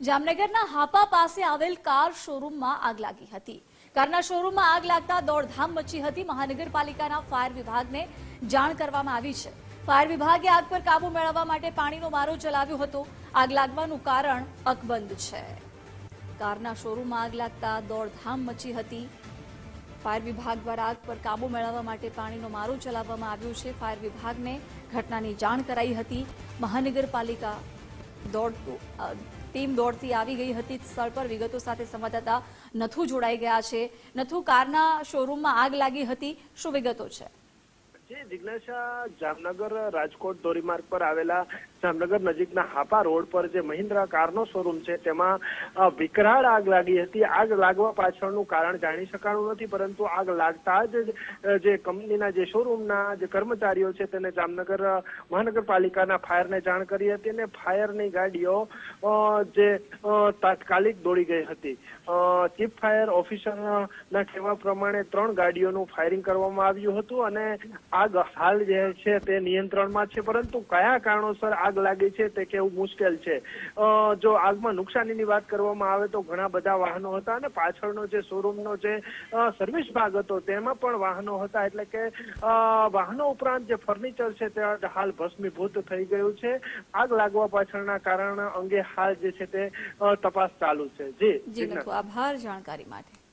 જામનગરના હાપા પાસે આવેલ કાર શોરૂમમાં આગ લાગી હતી. કારના શોરૂમમાં આગ લાગતા દોડધામ મચી હતી. મહાનગરપાલિકાના ફાયર વિભાગને જાણ કરવામાં આવી છે. ફાયર વિભાગે આગ પર કાબુ મેળવવા માટે પાણીનો મારો ચલાવ્યો હતો. આગ લાગવાનું કારણ અકબંધ છે. કારના શોરૂમમાં આગ લાગતા દોડધામ મચી હતી. ફાયર વિભાગ દ્વારા આગ પર કાબુ મેળવવા માટે પાણીનો મારો ચલાવવામાં આવ્યો છે. ફાયર વિભાગને ઘટનાની જાણ કરાઈ હતી. મહાનગરપાલિકા દોડતું ટીમ દોડતી આવી ગઈ હતી. સ્થળ પર વિગતો સાથે સંવાદદાતા નથુ જોડાઈ ગયા છે. નથુ, કારના શોરૂમમાં આગ લાગી હતી. શું વિગતો છે? જે, જિજ્ઞાસા, જામનગર રાજકોટ ધોરીમાર્ગ પર આવેલા જામનગર નજીકના હાપા રોડ પર જે મહિન્દ્રા કારનો શોરૂમ છે, તેમાં વિકરાળ આગ લાગી હતી. આગ લાગવા પાછળનું કારણ જાણી શકાણું નથી, પરંતુ આગ લાગતા જ જે કંપનીના જે શોરૂમના જે કર્મચારીઓ છે, તેને જામનગર મહાનગરપાલિકાના ફાયરને જાણ કરી હતી અને ફાયરની ગાડીઓ જે તાત્કાલિક દોડી ગઈ હતી. ચીફ ફાયર ઓફિસરના કહેવા પ્રમાણે ત્રણ ગાડીઓનું ફાયરિંગ કરવામાં આવ્યું હતું અને આગ હાલ જે છે તે નિયંત્રણમાં છે પરંતુ કયા કારણોસર આગ લાગી છે તે કહેવું મુશ્કેલ છે? જો આગમાં નુકસાનીની વાત કરવામાં આવે તો ઘણા બધા વાહનો હતા અને પાછળનો જે શોરૂમનો જે સર્વિસ ભાગ હતો તેમાં પણ વાહનો હતા એટલે કે વાહનો ઉપરાંત જે ફર્નિચર છે તે હાલ ભસ્મીભૂત થઈ ગયું છે. આગ લાગવા પાછળના કારણ અંગે હાલ જે છે તે તપાસ ચાલુ છે. જી આભાર જાણકારી માટે.